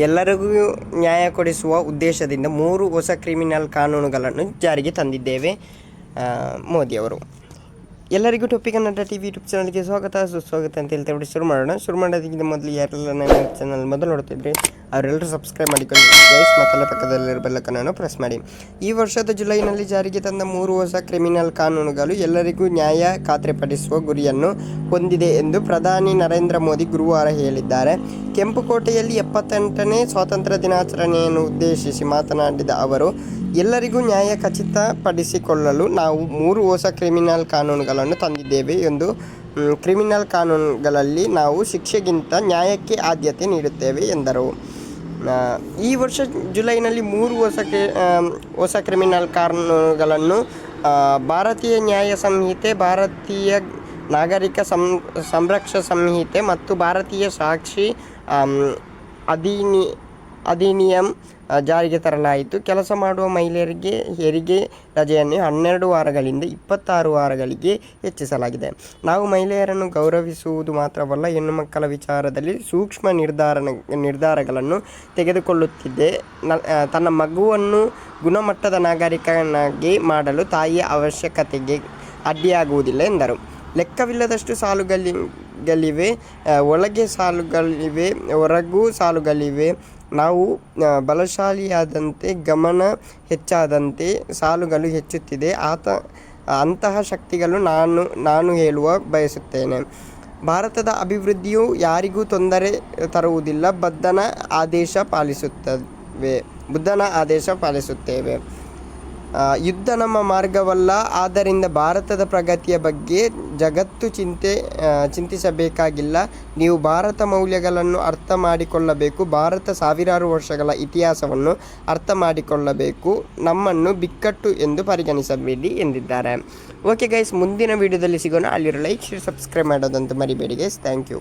ಎಲ್ಲರಿಗೂ ನ್ಯಾಯ ಕೊಡಿಸುವ ಉದ್ದೇಶದಿಂದ ಮೂರು ಹೊಸ ಕ್ರಿಮಿನಲ್ ಕಾನೂನುಗಳನ್ನು ಜಾರಿಗೆ ತಂದಿದ್ದೇವೆ ಮೋದಿಯವರು. ಎಲ್ಲರಿಗೂ ಟೊಪ್ಪಿ ಕನ್ನಡ ಟಿ ವಿ ಯೂಟ್ಯೂಬ್ ಚಾನಲ್ಗೆ ಸ್ವಾಗತ, ಸುಸ್ವಾಗತ ಅಂತ ಹೇಳ್ತಾ ಬಿಟ್ಟು ಶುರು ಮಾಡೋಣ. ಶುರು ಮಾಡೋದಕ್ಕಿಂತ ಮೊದಲು ಯಾರೆಲ್ಲ ನನ್ನ ಚಾನಲ್ ಮೊದಲು ನೋಡ್ತಿದ್ರಿ, ಅವರೆಲ್ಲರೂ ಸಬ್ಸ್ಕ್ರೈಬ್ ಮಾಡಿಕೊಂಡು ಗೈಸ್ ಮತ್ತಲ್ಲ ಪಕ್ಕದಲ್ಲಿರೋ ಬೆಲ್ಲಕನನ್ನು ಪ್ರೆಸ್ ಮಾಡಿ. ಈ ವರ್ಷದ ಜುಲೈನಲ್ಲಿ ಜಾರಿಗೆ ತಂದ ಮೂರು ಹೊಸ ಕ್ರಿಮಿನಲ್ ಕಾನೂನುಗಳು ಎಲ್ಲರಿಗೂ ನ್ಯಾಯ ಖಾತ್ರಿಪಡಿಸುವ ಗುರಿಯನ್ನು ಹೊಂದಿದೆ ಎಂದು ಪ್ರಧಾನಿ ನರೇಂದ್ರ ಮೋದಿ ಗುರುವಾರ ಹೇಳಿದ್ದಾರೆ. ಕೆಂಪುಕೋಟೆಯಲ್ಲಿ ಎಪ್ಪತ್ತೆಂಟನೇ ಸ್ವಾತಂತ್ರ್ಯ ದಿನಾಚರಣೆಯನ್ನು ಉದ್ದೇಶಿಸಿ ಮಾತನಾಡಿದ ಅವರು, ಎಲ್ಲರಿಗೂ ನ್ಯಾಯ ಖಚಿತಪಡಿಸಿಕೊಳ್ಳಲು ನಾವು ಮೂರು ಹೊಸ ಕ್ರಿಮಿನಲ್ ಕಾನೂನುಗಳನ್ನು ತಂದಿದ್ದೇವೆ ಎಂದು ಕ್ರಿಮಿನಲ್ ಕಾನೂನುಗಳಲ್ಲಿ ನಾವು ಶಿಕ್ಷೆಗಿಂತ ನ್ಯಾಯಕ್ಕೆ ಆದ್ಯತೆ ನೀಡುತ್ತೇವೆ ಎಂದರು. ಈ ವರ್ಷ ಜುಲೈನಲ್ಲಿ ಮೂರು ಹೊಸ ಹೊಸ ಕ್ರಿಮಿನಲ್ ಕಾನೂನುಗಳನ್ನು ಭಾರತೀಯ ನ್ಯಾಯ ಸಂಹಿತೆ, ಭಾರತೀಯ ನಾಗರಿಕ ಸಂ, ಸಂರಕ್ಷ ಸಂಹಿತೆ ಮತ್ತು ಭಾರತೀಯ ಸಾಕ್ಷಿ ಅಧಿನಿ ಅಧಿನಿಯಂ ಜಾರಿಗೆ ತರಲಾಯಿತು. ಕೆಲಸ ಮಾಡುವ ಮಹಿಳೆಯರಿಗೆ ಹೆರಿಗೆ ರಜೆಯನ್ನು ಹನ್ನೆರಡು ವಾರಗಳಿಂದ ಇಪ್ಪತ್ತಾರು ವಾರಗಳಿಗೆ ಹೆಚ್ಚಿಸಲಾಗಿದೆ. ನಾವು ಮಹಿಳೆಯರನ್ನು ಗೌರವಿಸುವುದು ಮಾತ್ರವಲ್ಲ ಹೆಣ್ಣು ಮಕ್ಕಳ ವಿಚಾರದಲ್ಲಿ ಸೂಕ್ಷ್ಮ ನಿರ್ಧಾರ ನಿರ್ಧಾರಗಳನ್ನು ತೆಗೆದುಕೊಳ್ಳುತ್ತಿದ್ದೆ. ತನ್ನ ಮಗುವನ್ನು ಗುಣಮಟ್ಟದ ನಾಗರಿಕನಾಗಿ ಮಾಡಲು ತಾಯಿಯ ಅವಶ್ಯಕತೆಗೆ ಅಡ್ಡಿಯಾಗುವುದಿಲ್ಲ ಎಂದರು. ಲೆಕ್ಕವಿಲ್ಲದಷ್ಟು ಸಾಲುಗಳಿ ಗಳಿವೆ ಆ, ಒಳಗೆ ಸಾಲುಗಳಿವೆ ಹೊರಗೂ ಸಾಲುಗಳಿವೆ ನಾವು ಬಲಶಾಲಿಯಾದಂತೆ ಗಮನ ಹೆಚ್ಚಾದಂತೆ ಸಾಲುಗಳು ಹೆಚ್ಚುತ್ತಿದೆ. ಆತ, ಅಂತಹ ಶಕ್ತಿಗಳು ನಾನು ನಾನು ಹೇಳುವ, ಬಯಸುತ್ತೇನೆ. ಭಾರತದ ಅಭಿವೃದ್ಧಿಯು ಯಾರಿಗೂ ತೊಂದರೆ ತರುವುದಿಲ್ಲ. ಬದ್ಧನ ಆದೇಶ ಪಾಲಿಸುತ್ತವೆ. ಬುದ್ಧನ ಆದೇಶ ಪಾಲಿಸುತ್ತೇವೆ. ಯುದ್ಧ ನಮ್ಮ ಮಾರ್ಗವಲ್ಲ. ಆದ್ದರಿಂದ ಭಾರತದ ಪ್ರಗತಿಯ ಬಗ್ಗೆ ಜಗತ್ತು ಚಿಂತೆ ಚಿಂತಿಸಬೇಕಾಗಿಲ್ಲ. ನೀವು ಭಾರತ ಮೌಲ್ಯಗಳನ್ನು ಅರ್ಥ ಮಾಡಿಕೊಳ್ಳಬೇಕು. ಭಾರತ ಸಾವಿರಾರು ವರ್ಷಗಳ ಇತಿಹಾಸವನ್ನು ಅರ್ಥ ಮಾಡಿಕೊಳ್ಳಬೇಕು. ನಮ್ಮನ್ನು ಬಿಕ್ಕಟ್ಟು ಎಂದು ಪರಿಗಣಿಸಬೇಡಿ ಎಂದಿದ್ದಾರೆ. ಓಕೆ ಗೈಸ್ ಮುಂದಿನ ವಿಡಿಯೋದಲ್ಲಿ ಸಿಗೋಣ. ಅಲ್ಲಿರೋ ಲೈಕ್ ಶೇರ್ ಸಬ್ಸ್ಕ್ರೈಬ್ ಮಾಡೋದಂತ ಮರಿಬೇಡಿ ಗೈಸ್ ಥ್ಯಾಂಕ್ ಯು